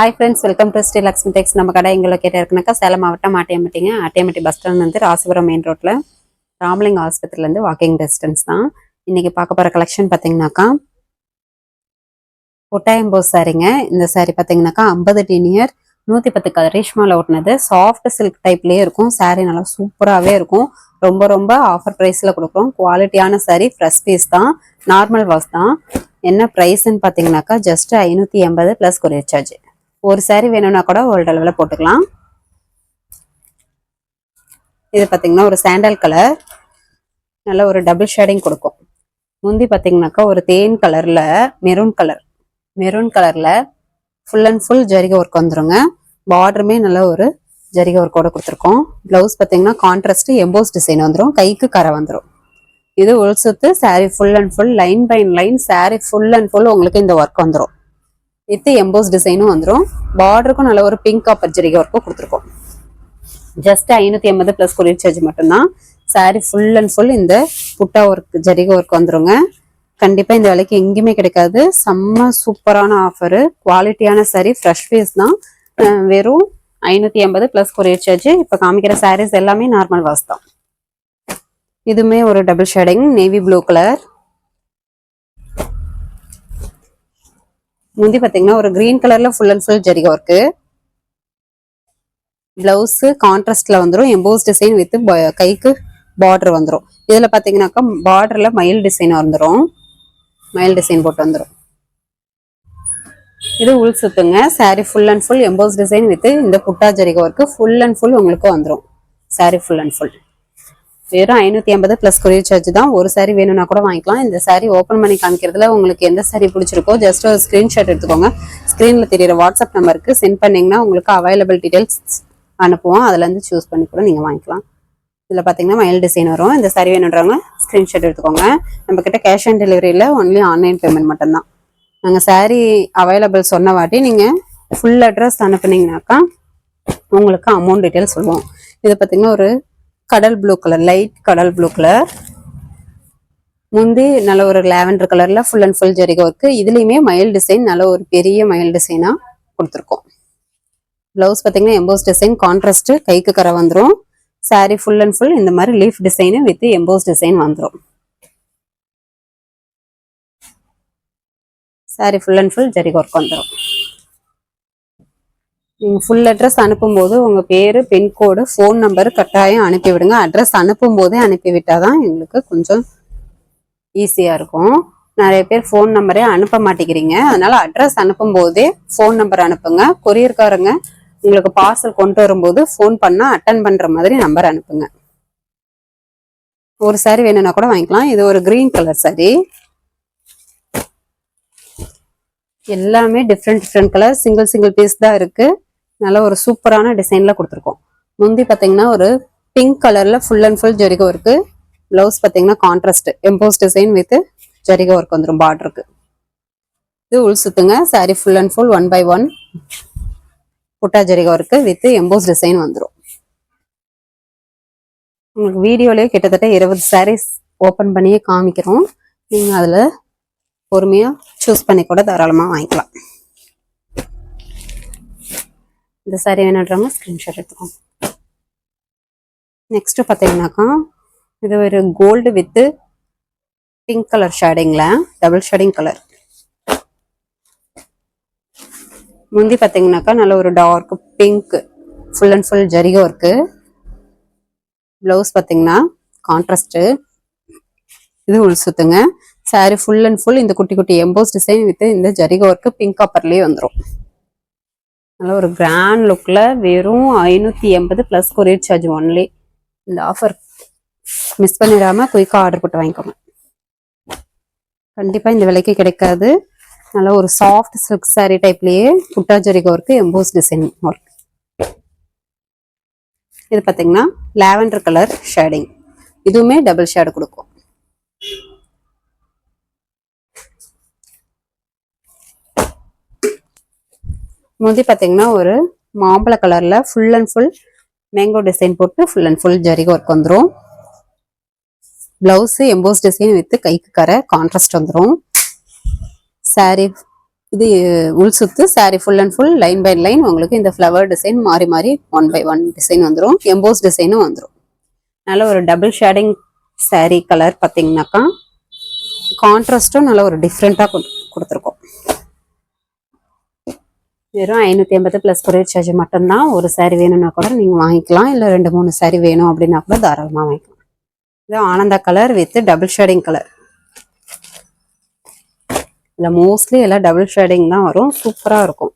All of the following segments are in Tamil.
Hi friends welcome to Sri Lakshmi tex நம்ம கடை எங்களை கேட்ட இருக்குனாக்கா சேலம் மாவட்டம் ஆட்டியம்பட்டிங்க ஆட்டியம்பட்டி பஸ் ஸ்டாண்ட் வந்து ராசிபுரம் மெயின் ரோட்டில் ராமலிங்க ஆஸ்பத்திரிலேருந்து வாக்கிங் டிஸ்டன்ஸ் தான். இன்றைக்கி பார்க்க போகிற கலெக்ஷன் பார்த்தீங்கன்னாக்கா ஒட்டாயம்போ சாரிங்க. இந்த சாரீ பார்த்தீங்கன்னாக்கா ஐம்பது டீனியர் நூற்றி பத்து கரீஷ்மாவில் ஓட்டினது சாஃப்ட் சில்க் டைப்லேயே இருக்கும். சாரீ நல்லா சூப்பராகவே இருக்கும். ரொம்ப ரொம்ப ஆஃபர் ப்ரைஸில் கொடுக்குறோம். குவாலிட்டியான சாரீ ஃப்ரெஷ் பீஸ் தான். நார்மல் வாஷ் தான். என்ன ப்ரைஸ்ன்னு பார்த்தீங்கன்னாக்கா ஜஸ்ட் ஐநூற்றி எண்பது ப்ளஸ் கொரியர் சார்ஜ் ஒரு சாரி வேணும்னா கூட வேர்ல்டு அளவில் போட்டுக்கலாம். இது பார்த்தீங்கன்னா ஒரு சாண்டல் கலர் நல்ல ஒரு டபுள் ஷேடிங் கொடுக்கும். முந்தி பார்த்தீங்கன்னாக்கா ஒரு தேன் கலரில் மெரூன் கலர் மெரூன் கலரில் ஃபுல் அண்ட் ஃபுல் ஜரிகை ஒர்க் வந்துருங்க. பார்டருமே நல்ல ஒரு ஜரிகை ஒர்க்கோட கொடுத்துருக்கோம். ப்ளவுஸ் பார்த்தீங்கன்னா கான்ட்ராஸ்ட் எம்போஸ் டிசைன் வந்துடும் கைக்கு கரை வந்துடும் இது உள்சுத்து sari full and full line by line sari full and full உங்களுக்கு இந்த ஒர்க் வந்துடும் வித் எம்போஸ் டிசைனும் வந்துடும் பார்டருக்கும் நல்ல ஒரு பிங்க் காப்பர் ஜரிகை ஒர்க்கும் கொடுத்துருக்கோம். ஜஸ்ட் ஐநூற்றி எண்பது ப்ளஸ் கொரியர் சார்ஜ் மட்டும்தான். சாரீ ஃபுல் அண்ட் ஃபுல் இந்த புட்டா ஒர்க் ஜரிகா ஒர்க் வந்துருங்க. கண்டிப்பாக இந்த விலைக்கு எங்கேயுமே கிடைக்காது. செம்ம சூப்பரான ஆஃபரு குவாலிட்டியான சாரீ ஃப்ரெஷ் பீஸ் தான். வெறும் ஐநூற்றி எண்பது ப்ளஸ் கொரியர் சார்ஜ் இப்போ காமிக்கிற சாரீஸ் எல்லாமே நார்மல் வாஸ் தான். இதுவுமே ஒரு double shading navy blue colour முந்தி பார்த்தீங்கன்னா ஒரு கிரீன் கலர்ல ஃபுல் அண்ட் ஃபுல் ஜரிகை ஒர்க்கு பிளவுஸ் கான்ட்ராஸ்ட்ல வந்துடும் எம்போஸ் டிசைன் வித் கைக்கு பார்டர் வந்துடும் இதுல பாத்தீங்கன்னாக்கா பார்டர்ல மயில் டிசைன் வந்துடும் மயில் டிசைன் போட்டு வந்துடும் இது உள் சுத்துங்க. Sari full and full emboss design with இந்த புட்டா ஜரிகை ஒர்க்கு ஃபுல் அண்ட் ஃபுல் உங்களுக்கு வந்துடும் சாரி ஃபுல் அண்ட் ஃபுல் வெறும் ஐநூற்றி ஐம்பது ப்ளஸ் கொரியர் சார்ஜ் தான். ஒரு சாரி வேணும்னா கூட வாங்கிக்கலாம். இந்த சாரீ ஓப்பன் பண்ணி காமிக்கிறதுல உங்களுக்கு எந்த saree பிடிச்சிருக்கோ ஜஸ்ட் ஒரு ஸ்க்ரீன்ஷாட் எடுத்துக்கோங்க. ஸ்க்ரீனில் தெரியுற வாட்ஸ்அப் நம்பருக்கு சென்ட் பண்ணிங்கன்னா உங்களுக்கு அவைலபிள் டீடைல்ஸ் அனுப்புவோம். அதுலேருந்து சூஸ் பண்ணி கூட நீங்கள் வாங்கிக்கலாம். இதில் பார்த்தீங்கன்னா மயில் டிசைன் வரும். இந்த சாரி வேணுன்றவங்க ஸ்க்ரீன்ஷாட் எடுத்துக்கோங்க. நம்ம கிட்ட cash on delivery only online payment மட்டும்தான். நாங்கள் saree அவைலபிள் சொன்ன வாட்டி நீங்கள் ஃபுல் அட்ரஸ் அனுப்புனீங்கனாக்கா உங்களுக்கு அமௌண்ட் டீட்டெயில் சொல்லுவோம். இது பார்த்தீங்கன்னா ஒரு கடல் ப்ளூ கலர் லைட் கடல் ப்ளூ கலர் முந்தி நல்ல ஒரு லாவெண்டர் கலர்ல ஃபுல் அண்ட் ஃபுல் ஜரிகை ஒர்க்கு இதுலயுமே மயில் டிசைன் நல்ல ஒரு பெரிய மயில் டிசைனா கொடுத்துருக்கோம். பிளவுஸ் பார்த்தீங்கன்னா எம்போஸ் டிசைன் கான்ட்ராஸ்ட் கைக்கு கரை வந்துடும் saree ஃபுல் அண்ட் ஃபுல் இந்த மாதிரி leaf design with emboss design வந்துடும் சாரி ஃபுல் அண்ட் ஃபுல் ஜரிகை ஒர்க் வந்துடும் நீங்கள் ஃபுல் அட்ரஸ் அனுப்பும்போது உங்கள் பேர் பின்கோடு ஃபோன் நம்பர் கட்டாயம் அனுப்பிவிடுங்க அட்ரஸ் அனுப்பும்போதே அனுப்பிவிட்டால் தான் எங்களுக்கு கொஞ்சம் ஈஸியாக இருக்கும். நிறைய பேர் ஃபோன் நம்பரே அனுப்ப மாட்டேங்கிறீங்க. அதனால் அட்ரஸ் அனுப்பும்போதே ஃபோன் நம்பர் அனுப்புங்க. கொரியர்காரங்க உங்களுக்கு பார்சல் கொண்டு வரும்போது ஃபோன் பண்ணால் அட்டன் பண்ணுற மாதிரி நம்பர் அனுப்புங்க. ஒரு சாரி வேணும்னா கூட வாங்கிக்கலாம். இது ஒரு க்ரீன் கலர் சாரி எல்லாமே different different colour single single piece தான் இருக்குது நல்ல ஒரு சூப்பரான டிசைன்ல கொடுத்துருக்கோம். முந்தி பார்த்தீங்கன்னா ஒரு பிங்க் கலர்ல ஃபுல் அண்ட் ஃபுல் ஜெரிகோ இருக்கு பிளவுஸ் பார்த்தீங்கன்னா கான்ட்ராஸ்ட் எம்போஸ் டிசைன் வித் ஜெரிகோ ஒர்க் வந்துடும் பார்டருக்கு இது உள் சுத்துங்க sari full and full one by one புட்டா ஜெரிகோ ஒர்க்கு வித் எம்போஸ் டிசைன் வந்துடும் உங்களுக்கு வீடியோலேயே கிட்டத்தட்ட இருபது சாரீஸ் ஓப்பன் பண்ணியே காமிக்கிறோம். நீங்கள் அதில் பொறுமையாக சூஸ் பண்ணி கூட தாராளமாக வாங்கிக்கலாம். இந்த சாரீ வேணுன்றவங்க ஸ்க்ரீன்ஷாட் எடுத்துக்கோங்க. நெக்ஸ்ட் பார்த்தீங்கன்னாக்கா இது ஒரு கோல்டு வித்து பிங்க் கலர் ஷேடிங்ல டபுள் ஷேடிங் கலர் முந்தி பார்த்தீங்கன்னாக்கா நல்ல ஒரு dark pink full and full ஜரிகை work blouse பார்த்தீங்கன்னா கான்ட்ராஸ்ட்டு இது உள் சுத்துங்க. சாரீ ஃபுல் அண்ட் ஃபுல் இந்த குட்டி குட்டி எம்போஸ் டிசைன் வித் இந்த ஜரிகோ ஒர்க்கு பிங்க் காப்பர்லேயே வந்துடும் நல்ல ஒரு கிராண்ட் லுக்கில் வெறும் ஐநூற்றி எண்பது ப்ளஸ் கொரியர் சார்ஜ் ஒன்லி இந்த ஆஃபர் மிஸ் பண்ணிடாம குயிக்காக ஆர்டர் போட்டு வாங்கிக்கோங்க. கண்டிப்பாக இந்த விலைக்கு கிடைக்காது. நல்ல ஒரு சாஃப்ட் சில்க் சாரீ டைப்லேயே புட்டா ஜரிகை ஒர்க்கு எம்போஸ் டிசைன் ஒர்க் இது பார்த்தீங்கன்னா லாவெண்டர் கலர் ஷேடிங் இதுவுமே டபுள் ஷேடு கொடுக்கும். முந்தி பார்த்தீங்கன்னா ஒரு மாம்பழ கலர்ல full and full mango design போட்டு ஃபுல் அண்ட் ஃபுல் ஜரிக ஒர்க் வந்துடும் ப்ளவுஸு எம்போஸ் டிசைன் வித்து கைக்கு கரை கான்ட்ராஸ்ட் வந்துடும் saree இது உள் சுத்து sari full and full line by line உங்களுக்கு இந்த ஃப்ளவர் டிசைன் மாறி மாறி ஒன் பை ஒன் டிசைன் வந்துடும் எம்போஸ் டிசைனும் வந்துடும் நல்ல ஒரு டபுள் ஷேடிங் saree கலர் பார்த்தீங்கன்னாக்கா கான்ட்ராஸ்ட்டும் நல்ல ஒரு டிஃப்ரெண்ட்டாக கொடுத்துருக்கோம். வெறும் ஐநூற்றி ஐம்பது ப்ளஸ் கொரியர் சார்ஜ் மட்டும்தான் ஒரு சாரி வேணும்னா கூட நீங்கள் வாங்கிக்கலாம். இல்லை ரெண்டு மூணு சாரி வேணும் அப்படின்னா கூட தாராளமாக வாங்கிக்கலாம். இது Ananda colour with double shading colour இதில் மோஸ்ட்லி எல்லாம் டபுள் ஷேடிங் தான் வரும். சூப்பராக இருக்கும்.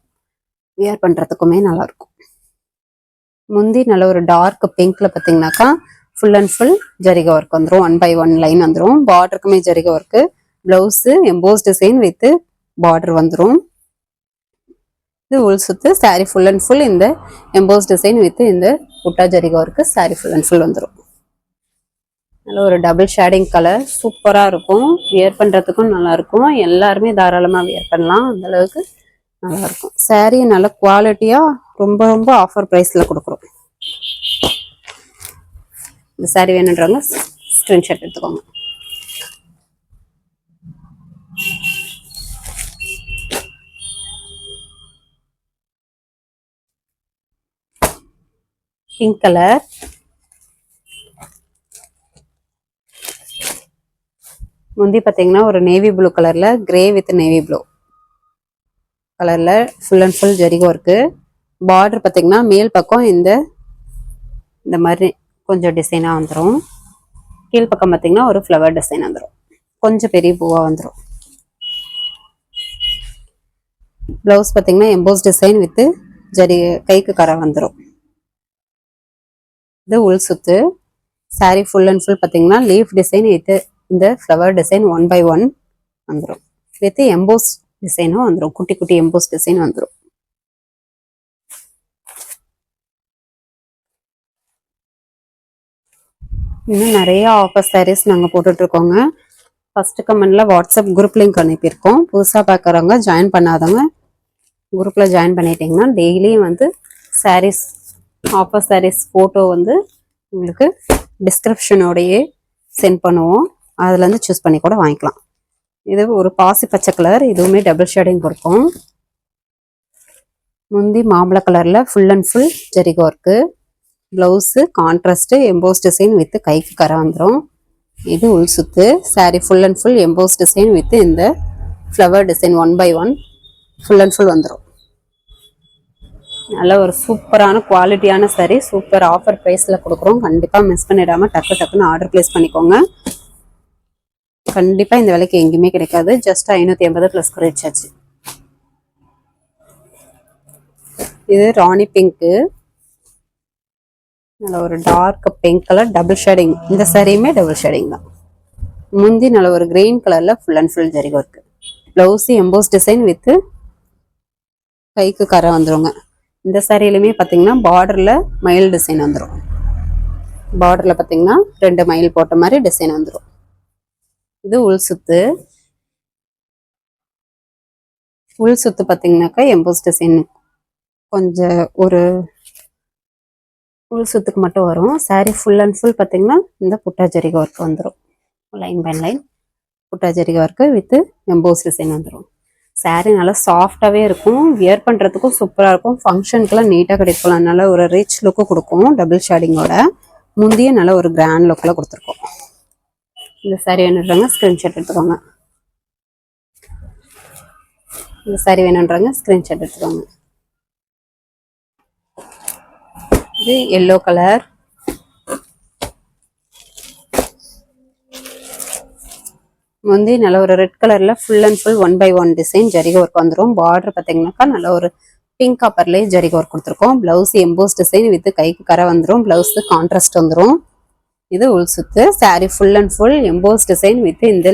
வியர் பண்ணுறதுக்குமே நல்லா இருக்கும் முந்தி நல்ல ஒரு டார்க் பிங்க்ல பார்த்தீங்கன்னாக்கா ஃபுல் அண்ட் ஃபுல் ஜரிகை ஒர்க் வந்துடும் ஒன் பை ஒன் லைன் வந்துடும் பார்டருக்குமே ஜரிகை work blouse emboss design with border வந்துடும் இது உள் சுத்து saree ஃபுல் அண்ட் ஃபுல் இந்த எம்போஸ் டிசைன் வித் இந்த புட்டா ஜரிகை ஒர்க்கு ஃபுல் அண்ட் ஃபுல் வந்துடும் நல்ல ஒரு டபுள் ஷேடிங் கலர் சூப்பராக இருக்கும். வியர் பண்ணுறதுக்கும் நல்லா இருக்கும். எல்லாருமே தாராளமாக வியர் பண்ணலாம். அந்த அளவுக்கு நல்லா இருக்கும். நல்ல குவாலிட்டியாக ரொம்ப ரொம்ப ஆஃபர் ப்ரைஸில் கொடுக்குறோம். இந்த saree வேணுன்றவங்க ஸ்க்ரீன்ஷாட் எடுத்துக்கோங்க. பிங்க் கலர் முந்தி பார்த்தீங்கன்னா ஒரு நேவி ப்ளூ கலர்ல கிரே வித் நேவி ப்ளூ கலர்ல ஃபுல் அண்ட் ஃபுல் ஜரிகோ இருக்கு. பார்டர் பார்த்தீங்கன்னா மேல் பக்கம் இந்த இந்த மாதிரி கொஞ்சம் டிசைனாக வந்துடும் கீழ் பக்கம் பார்த்தீங்கன்னா ஒரு ஃப்ளவர் டிசைன் வந்துடும் கொஞ்சம் பெரிய பூவாக வந்துடும் ப்ளவுஸ் பார்த்தீங்கன்னா எம்போஸ் டிசைன் வித்து ஜரி கைக்கு கரை வந்துடும் இது உள் சுத்து saree ஃபுல் அண்ட் ஃபுல் பார்த்தீங்கன்னா லீஃப் டிசைன் வித் இந்த flower design one by one வந்துடும் வித் எம்போஸ் டிசைனும் வந்துடும் குட்டி குட்டி எம்போஸ் டிசைன் வந்துடும் இன்னும் நிறைய ஆஃபர் சாரீஸ் நாங்கள் போட்டுட்ருக்கோங்க. ஃபர்ஸ்ட் கமெண்டில் வாட்ஸ்அப் குரூப் லிங்க் அனுப்பியிருக்கோம். புதுசாக பார்க்குறவங்க ஜாயின் பண்ணாதவங்க குரூப்பில் ஜாயின் பண்ணிட்டீங்கன்னா டெய்லியும் வந்து சாரீஸ் ஆஃபர் சாரீஸ் ஃபோட்டோ வந்து உங்களுக்கு டிஸ்கிரிப்ஷனோடையே சென்ட் பண்ணுவோம். அதுலேருந்து சூஸ் பண்ணி கூட வாங்கிக்கலாம். இது ஒரு பாசி பச்சை கலர் இதுவுமே டபுள் ஷேடிங் கொடுக்கும். முந்தி மாம்பழ கலரில் full and full Jericho work blouse contrast emboss design with கைக்கு கரை வந்துடும் இது உள் சுத்து. Saree full and full emboss design with இந்த flower design one by one full and full வந்துடும் நல்ல ஒரு சூப்பரான குவாலிட்டியான சரி சூப்பர் ஆஃபர் ப்ரைஸில் கொடுக்குறோம். கண்டிப்பாக மிஸ் பண்ணிடாமல் டக்கு டக்குன்னு ஆர்டர் ப்ளேஸ் பண்ணிக்கோங்க. கண்டிப்பாக இந்த விலைக்கு எங்கேயுமே கிடைக்காது. ஜஸ்ட் ஐநூற்றி ஐம்பது ப்ளஸ் குறைச்சாச்சு இது ராணி பிங்க்கு நல்ல ஒரு dark pink colour double shading இந்த சாரியுமே டபுள் ஷேடிங் தான். முந்தி நல்ல ஒரு கிரீன் கலர்ல ஃபுல் அண்ட் ஃபுல் ஜரிகை இருக்குது ப்ளவுஸு எம்போஸ் டிசைன் வித் கைக்கு கரை வந்துருங்க. இந்த சாரியிலுமே பார்த்தீங்கன்னா பார்டர்ல மயில் டிசைன் வந்துடும் பார்டர்ல பார்த்தீங்கன்னா ரெண்டு மயில் போட்ட மாதிரி டிசைன் வந்துடும் இது உள் சுத்து. உள் சுத்து பார்த்தீங்கன்னாக்கா எம்போஸ் டிசைன் கொஞ்சம் ஒரு உள் சுத்துக்கு மட்டும் வரும். சாரீ ஃபுல் அண்ட் ஃபுல் பார்த்தீங்கன்னா இந்த புட்டாஜரிகை ஒர்க் வந்துடும் லைன் பை லைன் புட்டாஜரிகை ஒர்க்கு வித் எம்போஸ் டிசைன் வந்துடும் சாரீ நல்லா சாஃப்டாகவே இருக்கும். வியர் பண்ணுறதுக்கும் சூப்பராக இருக்கும். ஃபங்க்ஷனுக்குலாம் நீட்டாக கிடைக்கும். நல்லா ஒரு ரிச் லுக்கு கொடுக்கும். டபுள் ஷேடிங்கோட முந்தைய நல்ல ஒரு கிராண்ட் லுக்கில் கொடுத்துருக்கோம். இந்த saree வேணுன்றாங்க ஸ்க்ரீன்ஷாட் எடுத்துக்கோங்க. இந்த saree வேணுன்றாங்க ஸ்க்ரீன்ஷாட் எடுத்துக்கோங்க. இது எல்லோ கலர் வந்து நல்ல ஒரு ரெட் கலர்ல full and full one by one design ஜரிக work வந்துடும் பார்டர் பார்த்தீங்கன்னாக்கா நல்ல ஒரு பிங்க் காப்பர்லேயே ஜரிக ஒர்க் கொடுத்துருக்கோம். பிளவுஸ் எம்போஸ் டிசைன் வித் கைக்கு கரை வந்துடும் பிளவுஸ் கான்ட்ராஸ்ட் வந்துடும் இது உள் சுத்து saree full and full emboss design with இந்த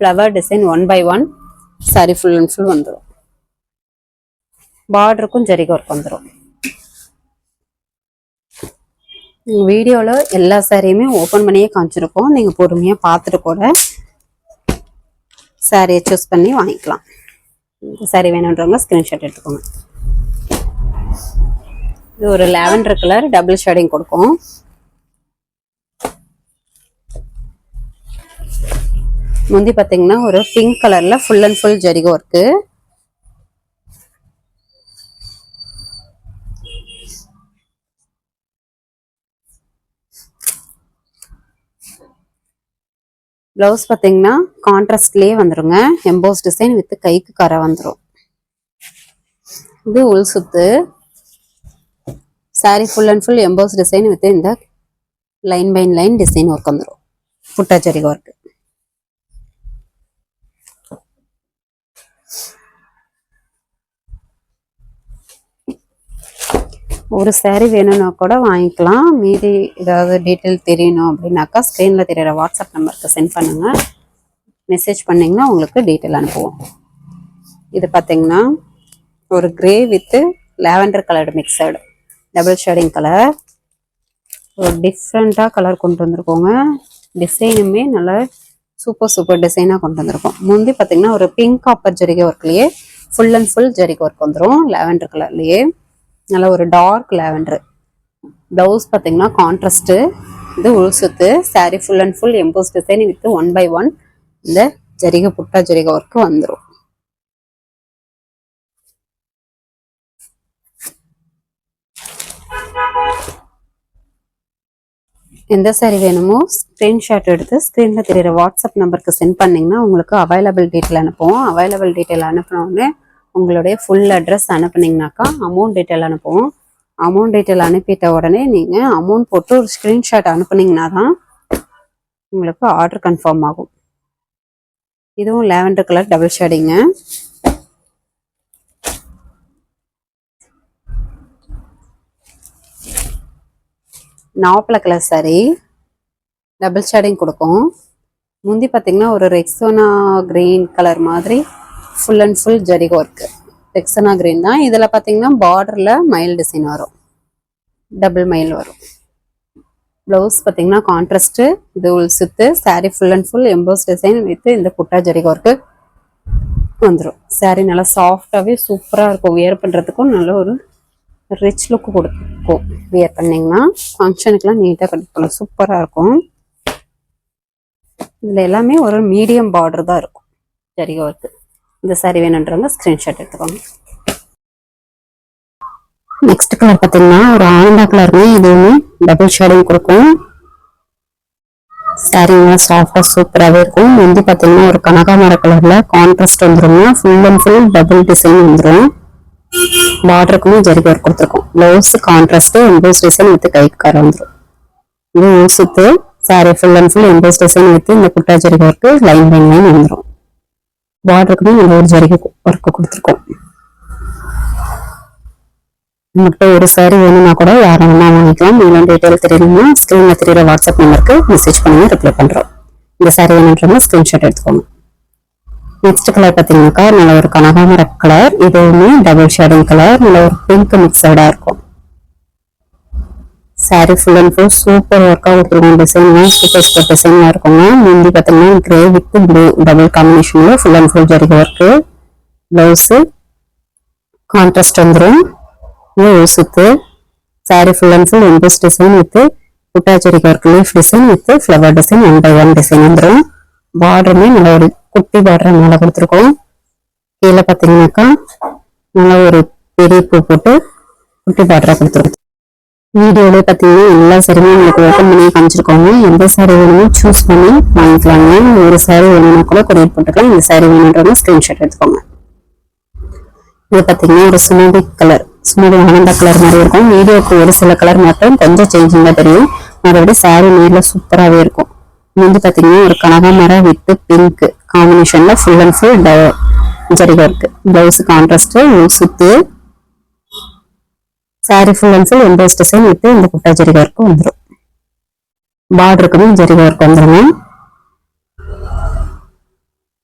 flower design one by one saree full and full வந்துடும் பார்டருக்கும் ஜரிக ஒர்க் வந்துடும் வீடியோவில் எல்லா சாரியுமே ஓப்பன் பண்ணியே காமிச்சிருக்கோம். நீங்கள் பொறுமையாக பார்த்துட்டு கூட சாரியை சூஸ் பண்ணி வாங்கிக்கலாம். இந்த சாரி வேணுன்றவங்க ஸ்க்ரீன்ஷாட் எடுத்துக்கோங்க. இது ஒரு லாவெண்டர் கலர் டபுள் ஷேடிங் கொடுக்கும். முந்தி பார்த்தீங்கன்னா ஒரு பிங்க் கலரில் ஃபுல் அண்ட் ஃபுல் ஜரிகோ இருக்குது ப்ளவுஸ் பார்த்தீங்கன்னா கான்ட்ராஸ்ட்லேயே வந்துருங்க. எம்போஸ் டிசைன் வித் கைக்கு கரை வந்துடும் இது உள் சுத்து. Sari full and full emboss design with இந்த line by line design work வந்துடும் புட்டாச்சரிகை ஒர்க் ஒரு சேரீ வேணும்னா கூட வாங்கிக்கலாம். மீதி ஏதாவது டீட்டெயில் தெரியணும் அப்படின்னாக்கா ஸ்க்ரீனில் தெரியிற வாட்ஸ்அப் நம்பருக்கு சென்ட் பண்ணுங்கள் மெசேஜ் பண்ணிங்கன்னா உங்களுக்கு டீட்டெயில் அனுப்புவோம். இது பார்த்தீங்கன்னா ஒரு grey with lavender coloured mixed double shading colour ஒரு டிஃப்ரெண்ட்டாக கலர் கொண்டு வந்திருக்கோங்க. டிசைனுமே நல்லா சூப்பர் சூப்பர் டிசைனாக கொண்டு வந்திருக்கோம். முந்தி பார்த்தீங்கன்னா ஒரு பிங்க் காப்பர் ஜரிகை ஒர்க்லேயே ஃபுல் அண்ட் ஃபுல் ஜரிகை ஒர்க் வந்துடும் லாவெண்டர் கலர்லேயே நல்ல ஒரு டார்க் லாவெண்டர் ப்ளவுஸ் பார்த்தீங்கன்னா கான்ட்ராஸ்ட்டு இது உள் சுத்து sari full and full emboss design with one by one இந்த ஜரிகை புட்டா ஜரிகை ஒர்க்கு வந்துடும் எந்த சாரி வேணுமோ ஸ்க்ரீன்ஷாட் எடுத்து ஸ்க்ரீனில் தெரியுற வாட்ஸ்அப் நம்பருக்கு சென்ட் பண்ணிங்கன்னா உங்களுக்கு அவைலபிள் டீட்டெயில் அனுப்புவோம். அவைலபிள் டீட்டெயில் அனுப்பினோடனே உங்களுடைய ஃபுல் அட்ரஸ் அனுப்புனீங்கனாக்கா அமௌண்ட் டீட்டெயில் அனுப்புவோம். அமௌண்ட் டீட்டெயில் அனுப்பிட்ட உடனே நீங்கள் அமௌண்ட் போட்டு ஒரு ஸ்க்ரீன்ஷாட் அனுப்புனீங்கன்னா தான் உங்களுக்கு ஆர்டர் கன்ஃபார்ம் ஆகும். இதுவும் லாவெண்டர் கலர் டபுள் ஷேடிங்க நாவப்பழ கலர் சாரி டபுள் ஷேடிங் கொடுக்கும். முந்தி பார்த்தீங்கன்னா ஒரு ரெக்ஸோனா கிரீன் கலர் மாதிரி ஃபுல் அண்ட் ஃபுல் ஜரிகோ ஒர்க்கு டெக்ஸனா கிரீன் தான். இதில் பார்த்தீங்கன்னா பார்டரில் மயில் டிசைன் வரும். டபுள் மயில் வரும். ப்ளவுஸ் பார்த்தீங்கன்னா கான்ட்ராஸ்ட்டு இது உள் சுத்து sari full and full emboss design with இந்த புட்டா ஜரிகோ ஒர்க்கு வந்துடும் சாரீ நல்லா சாஃப்டாகவே சூப்பராக இருக்கும். வியர் பண்ணுறதுக்கும் நல்ல ஒரு ரிச் லுக் கொடுக்கும். வியர் பண்ணிங்கன்னா ஃபங்க்ஷனுக்குலாம் நீட்டாக கட்டிக்கலாம் சூப்பராக இருக்கும். இதில் எல்லாமே ஒரு மீடியம் பார்டர் தான் இருக்கும். ஜரிகோ ஒர்க்கு இந்த சாரி வேணுன்றவங்க ஸ்க்ரீன்ஷாட் எடுத்துக்கோங்க. நெக்ஸ்ட் கலர் பார்த்தீங்கன்னா ஒரு ஆனந்தா கலருமே இதுவுமே டபுள் ஷேடிங் கொடுக்கும். சாரீங்க சாஃப்டாக சூப்பராகவே இருக்கும். முந்தி பார்த்தீங்கன்னா ஒரு கனகாமர கலரில் கான்ட்ராஸ்ட் வந்துருங்க. Full and full double design வந்துடும் பார்டருக்குமே ஜரிகை ஒர்க் கொடுத்துருக்கோம். Blouse contrast emboss design with கைக்கார வந்துடும் இது use with sari full and full emboss design with இந்த குட்டா ஜரிகை ஒர்க்கு லைன் பை லைன் வந்துடும் பார்டருக்குமே நல்ல ஒரு ஜரிகை ஒர்க்கு கொடுத்துருக்கோம். நம்மகிட்ட ஒரு சாரி வேணும்னா கூட யாரும் வேணா வாங்கிக்கலாம். மேலும் டீட்டெயில் தெரியணும்னா ஸ்க்ரீனில் தெரியுற வாட்ஸ்அப் நம்பருக்கு மெசேஜ் பண்ணி ரிப்ளை பண்ணுறோம் இந்த சாரி வேணுன்றவங்க ஸ்க்ரீன்ஷாட் எடுத்துக்கோங்க. நெக்ஸ்ட் கலர் பார்த்தீங்கன்னாக்கா நல்ல ஒரு கனகாமர கலர் இதுவுமே டபுள் ஷேடிங் கலர் நல்ல ஒரு பிங்க் மிக்சடாக இருக்கும். Sari full and full super ஒர்க்காக கொடுத்துருக்கோம் டிசைன்லாம் சூப்பர் சூப்பர் டிசைனாக இருக்குங்க முந்தி பார்த்தீங்கன்னா கிரே வித் ப்ளூ டபுள் காம்பினேஷனில் ஃபுல் அண்ட் ஃபுல் ஜரிக ஒர்க்கு ப்ளவுஸு கான்ட்ராஸ்ட் வந்துடும் இது சுத்து sari full and full emboss design with புட்டாச்சரிக்கை work leaf design with flower design one by one design வந்துடும் பார்டருமே நல்ல ஒரு குட்டி பார்டர் மேலே கொடுத்துருக்கோம். கீழே பார்த்தீங்கன்னாக்கா நல்ல ஒரு பெரிய பூ போட்டு குட்டி பார்டராக கொடுத்துருக்கோம். வீடியோல பார்த்தீங்கன்னா எல்லா சாரியுமே உங்களுக்கு ஓப்பன் பண்ணி காமிச்சிருக்கோங்க. எந்த சாரி வேணுமோ சூஸ் பண்ணி வாங்கிக்கலாங்க. ஒரு சாரி வேணும்னா கூட கொரியர் போட்டுக்கலாம். இந்த சாரி வேணுன்றவங்க ஸ்க்ரீன்ஷாட் எடுத்துக்கோங்க. இது பார்த்தீங்கன்னா ஒரு சுமதி கலர் சுமதி ஆனந்தா கலர் மாதிரி இருக்கும். வீடியோக்கு ஒரு சில கலர் மட்டும் கொஞ்சம் சேஞ்சிங் தெரியும். மறுபடியும் சாரி நேரில் சூப்பராகவே இருக்கும். வந்து பார்த்தீங்கன்னா ஒரு கனகாமர வித்து பிங்க் காம்பினேஷனில் ஃபுல் அண்ட் ஃபுல் ஜரிகா இருக்கு. பிளவுஸ் கான்ட்ராஸ்ட் சுத்து sari full and full emboss design with இந்த குட்டா ஜரிகை ஒர்க்கு வந்துடும் பார்டருக்குமே ஜரிகை ஒர்க் வந்துருங்க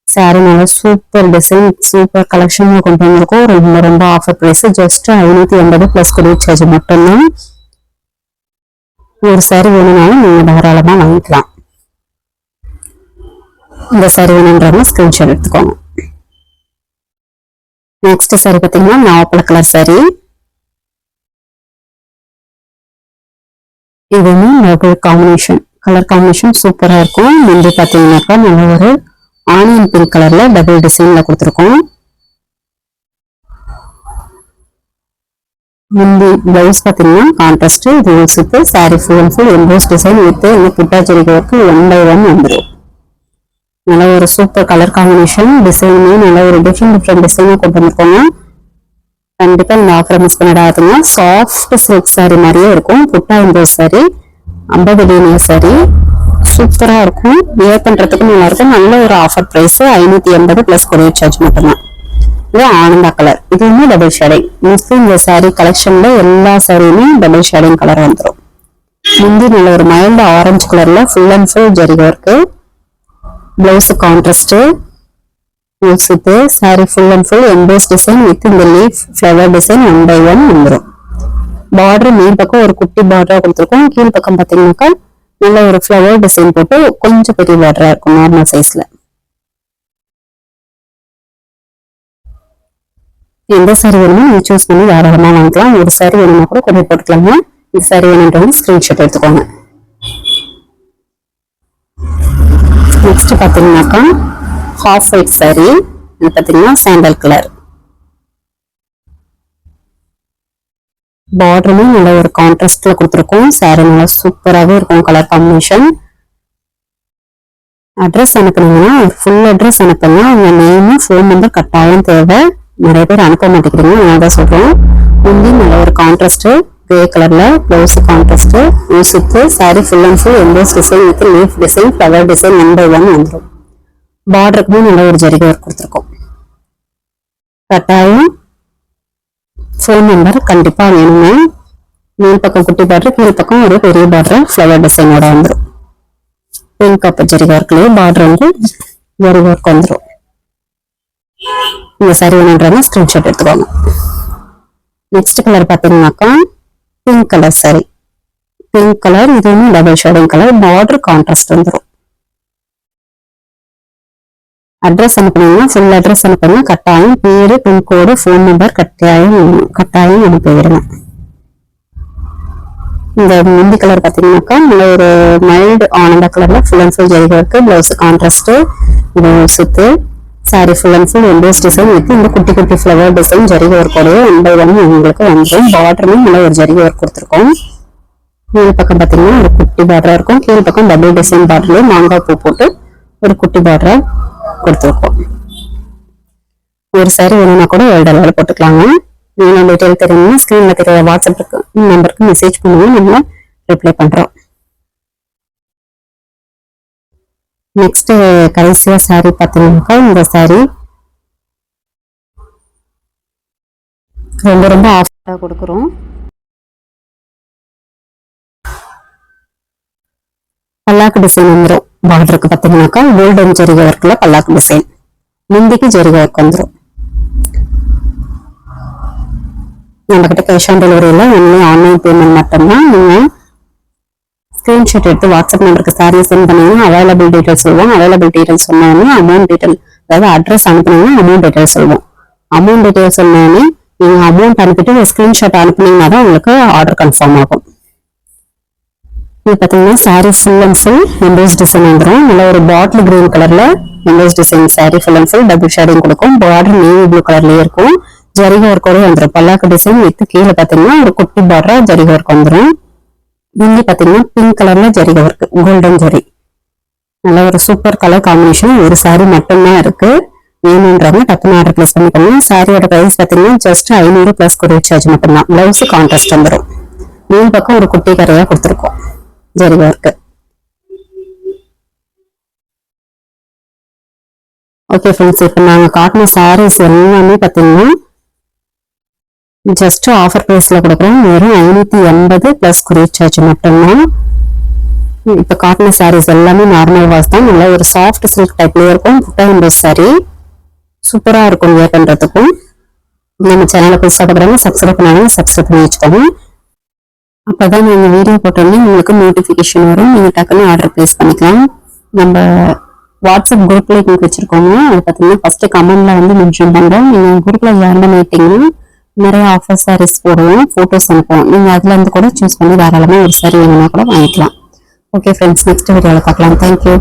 சாரி நல்லா சூப்பர் டிசைன் சூப்பர் கலெக்ஷன் கொண்டு வந்திருக்கோம். ரொம்ப ரொம்ப ஆஃபர் ப்ரைஸ் ஜஸ்ட் ஐநூத்தி எண்பது பிளஸ் கொரியர் சார்ஜ் மட்டும்தான் ஒரு சாரி வேணும்னாலும் நீங்க தாராளமா வாங்கிக்கலாம். இந்த சாரி வேணுன்றவங்க ஸ்கிரீன்ஷாட் எடுத்துக்கோங்க. நெக்ஸ்ட் சாரி பார்த்தீங்கன்னா நாவப்பழ கலர் சாரி இதுவுமே நோபல் காம்பினேஷன் கலர் காம்பினேஷன் சூப்பரா இருக்கும். வந்து பார்த்தீங்கன்னாக்கா நல்ல ஒரு ஆனியன் பிங்க் கலர்ல டபுள் டிசைன்ல கொடுத்துருக்கோம். முந்தி பிளவுஸ் பார்த்தீங்கன்னா கான்ட்ராஸ்ட் இது with sari full and full emboss design with இந்த புட்டாச்சரிக்கை ஒர்க்கு ஒன் பை ஒன் வந்துடும் நல்ல ஒரு சூப்பர் கலர் காம்பினேஷன் டிசைனுமே நல்ல ஒரு டிஃப்ரெண்ட் டிஃப்ரெண்ட் டிசைனாக கொண்டு வந்திருக்கோங்க. கண்டிப்பா இந்த ஆஃபர் மிஸ் பண்ணிடாதுங்க சாஃப்ட் சில்க் சாரி மாதிரியே இருக்கும். புட்டா இந்த சாரி ஐம்பது லீனியர் சாரி சூப்பரா இருக்கும். வியர் பண்றதுக்கு நல்லா நல்ல ஒரு ஆஃபர் பிரைஸ் ஐநூத்தி எண்பது பிளஸ் கொரியர் சார்ஜ் மட்டும்தான். இது ஆனந்தா கலர் இதுவுமே டபுள் ஷேடிங் மோஸ்ட்லி இந்த சாரி கலெக்ஷன்ல எல்லா சாரியுமே டபுள் ஷேடிங் கலர் வந்துடும் முந்தி நல்ல ஒரு மைல்டு ஆரஞ்சு கலர்ல ஃபுல் அண்ட் ஃபுல் ஜரிகை இருக்கு பிளவுஸ் நெக்ஸ்ட் இது sari full and full emboss design with இந்த leaf flower design one by one வந்துடும் பார்டர் மேல் பக்கம் ஒரு குட்டி பார்டரா கொடுத்துருக்கோம். கீழ் பக்கம் பார்த்தீங்கன்னாக்கா நல்ல ஒரு ஃப்ளவர் டிசைன் போட்டு கொஞ்சம் பெரிய பார்டரா இருக்கும் நார்மல் சைஸ்ல எந்த சாரி வேணுமோ நீங்க சூஸ் பண்ணி தாராளமா வாங்கிக்கலாம். ஒரு சாரி வேணும்னா கூட கொண்டு போட்டுக்கலாங்க. இந்த சாரி வேணுன்றவங்க ஸ்கிரீன்ஷாட் எடுத்துக்கோங்க. நெக்ஸ்ட் பார்த்தீங்கன்னாக்கா ஹாஃப் ஒயிட் சாரி இது பாத்தீங்கன்னா சாண்டல் கலர் பார்டருமே நல்ல ஒரு கான்ட்ராஸ்ட்ல கொடுத்துருக்கோம். சாரி நல்லா சூப்பராகவே இருக்கும் கலர் காம்பினேஷன் அட்ரஸ் அனுப்புனீங்கன்னா ஃபுல் அட்ரஸ் அனுப்பலாம் உங்க நேமு ஃபோன் நம்பர் கட்டாயம் தேவை. நிறைய பேர் அனுப்ப மாட்டேங்கிறீங்க. நான் தான் சொல்றேன் முந்தி நல்ல ஒரு கான்ட்ராஸ்ட்டு கிரே கலர்ல contrast use with sari full and full emboss design with leaf design flower design number one வந்துடும் பார்டருக்குமே நல்ல ஒரு ஜரிகை ஒர்க் கொடுத்துருக்கோம். கட்டாயம் ஃபோன் நம்பர் கண்டிப்பாக வேணுமே மேல் பக்கம் குட்டி பார்டர் கீழ் பக்கம் ஒரு பெரிய பார்டர் ஃப்ளவர் டிசைனோட வந்துடும் பிங்க் கப் ஜரிகை ஒர்க்லயே பார்டர் வந்து ஜரிகை ஒர்க் வந்துடும் இந்த சரி வேணுன்றவங்க ஸ்க்ரீன்ஷாட் எடுத்துக்கோங்க. நெக்ஸ்ட் கலர் பார்த்தீங்கன்னாக்கா pink colour sari pink colour இதுவும் double shading colour border contrast வந்துடும் அட்ரஸ் அனுப்புனீங்கன்னா ஃபுல் அட்ரஸ் அனுப்புங்க. கட்டாயம் பேரு பின்கோடு ஃபோன் நம்பர் கட்டாயம் கட்டாயம் அனுப்பிடுங்க இந்த முந்தி கலர் பார்த்தீங்கன்னாக்கா நல்ல ஒரு மைல்டு ஆனந்த கலர்ல ஃபுல் அண்ட் ஃபுல் ஜெரிகை இருக்கு பிளவுஸ் கான்ட்ராஸ்ட் சுத்து sari full and full emboss design with இந்த குட்டி குட்டி ஃப்ளவர் டிசைன் ஜரிக ஒர்க் ஒன் பை உங்களுக்கு வந்துடும் பார்டருமே நல்ல ஒரு ஜரிக ஒர்க் கொடுத்துருக்கோம். மேல் பக்கம் பார்த்தீங்கன்னா ஒரு குட்டி பார்டரா இருக்கும். கீழ் பக்கம் டபுள் டிசைன் பார்டர்லேயே மாங்காய் பூ போட்டு ஒரு குட்டி பார்டரா கொடுத்துருக்கோம். ஒரு சாரி வேணும்னா கூட ஏழு டாலர் போட்டுக்கலாங்க. வேணும் டீட்டெயில் தெரியணும்னா ஸ்க்ரீனில் தெரிய வாட்ஸ்அப்புக்கு நம்பருக்கு மெசேஜ் பண்ணுவோம் நம்ம ரிப்ளை பண்றோம். நெக்ஸ்ட் கடைசியா சாரி பார்த்தீங்கன்னாக்கா இந்த சாரி ரொம்ப ரொம்ப ஆஃபராக கொடுக்குறோம். பல்லாக்கு டிசைன் வந்துடும் பார்டருக்கு பார்த்தீங்கன்னாக்கா கோல்டன் ஜரிகை ஒர்க்ல பல்லாக்கு டிசைன் முந்திக்கு ஜரிகை ஒர்க் வந்துடும் நம்ம கிட்ட cash on டெலிவரியில் only online payment மட்டும்தான். நீங்கள் ஸ்க்ரீன்ஷாட் எடுத்து வாட்ஸ்அப் நம்பருக்கு சாரி சென்ட் பண்ணீங்கன்னா அவைலபிள் டீட்டெயில்ஸ் சொல்லுவோம். அவைலபிள் டீட்டெயில்ஸ் சொன்னோடனே அமௌண்ட் டீட்டெயில் அதாவது அட்ரஸ் அனுப்புனீங்கன்னா அமௌண்ட் டீடைல்ஸ் சொல்லுவோம். அமௌண்ட் டீட்டெயில்ஸ் சொன்னோடனே நீங்கள் அமௌண்ட் அனுப்பிட்டு ஸ்க்ரீன்ஷாட் அனுப்புனீங்கன்னா தான் உங்களுக்கு ஆர்டர் கன்ஃபார்ம் ஆகும். இது பார்த்தீங்கன்னா sari full and full emboss design வந்துடும் நல்ல ஒரு பாட்டில் கிரீன் கலர்ல emboss design sari full and full double shading கொடுக்கும். பார்டர் நேவி ப்ளூ கலர்லயே இருக்கும். ஜரிகை ஒர்க்கோட வந்துடும் பல்லாக்கு டிசைன் வித்து கீழே பார்த்தீங்கன்னா ஒரு குட்டி பார்டரா ஜரிக ஒர்க் வந்துடும் இங்கே பார்த்தீங்கன்னா பிங்க் கலர்ல ஜரிக ஒர்க் கோல்டன் ஜரி நல்ல ஒரு சூப்பர் கலர் காம்பினேஷன் ஒரு சாரி மட்டும்தான் இருக்கு. வேணுன்றவங்க டக்குனு ஆர்டர் பிளேஸ் பண்ணிக்கோங்க. சாரியோட பிரைஸ் பார்த்தீங்கன்னா ஜஸ்ட் ஐநூறு பிளஸ் கொரியர் சார்ஜ் மட்டும்தான். பிளவுஸ் கான்ட்ராஸ்ட் வந்துடும் மேல் பக்கம் ஒரு குட்டி கரையா கொடுத்துருக்கோம். ஜரிகை ஓகே ஃப்ரெண்ட்ஸ் இப்போ நாங்கள் காட்டின சாரீஸ் எல்லாமே பார்த்தீங்கன்னா ஜஸ்ட் ஆஃபர் ப்ரைஸில் கொடுக்குறோம். வெறும் ஐநூற்றி எண்பது ப்ளஸ் குரீட் சார்ஜ் மட்டும்தான். இப்போ காட்டின சாரீஸ் எல்லாமே நார்மல் வாஷ் தான். நல்லா ஒரு சாஃப்ட் சில்க் டைப்லேயே இருக்கும். புட்டா சாரீ சூப்பராக இருக்கும் வியர் பண்ணுறதுக்கும் நம்ம சேனலை புதுசாக பார்க்குறாங்க சப்ஸ்கிரைப் பண்ணாங்க சப்ஸ்கிரைப் பண்ணி வச்சுக்கோங்க. அப்பதான் நீங்க வீடியோ போட்டோன்னே உங்களுக்கு நோட்டிஃபிகேஷன் வரும். நீங்க டக்குன்னு ஆர்டர் பிளேஸ் பண்ணிக்கலாம். நம்ம வாட்ஸ்அப் குரூப்ல லிங்க் வச்சிருக்கோங்க அது பார்த்தீங்கன்னா ஃபர்ஸ்ட் கமெண்ட்ல வந்து மென்ஷன் பண்றோம். நீங்க குரூப்ல ஜாயின் பண்ணிட்டீங்கன்னா நிறைய ஆஃபர் சாரீஸ் போடுவோம் ஃபோட்டோஸ் அனுப்புவோம். நீங்க அதுல இருந்து கூட சூஸ் பண்ணி தாராளமா ஒரு சாரி வேணும்னா கூட வாங்கிக்கலாம். ஓகே ஃப்ரெண்ட்ஸ் நெக்ஸ்ட் வீடியோவில் பார்க்கலாம். தேங்க்யூ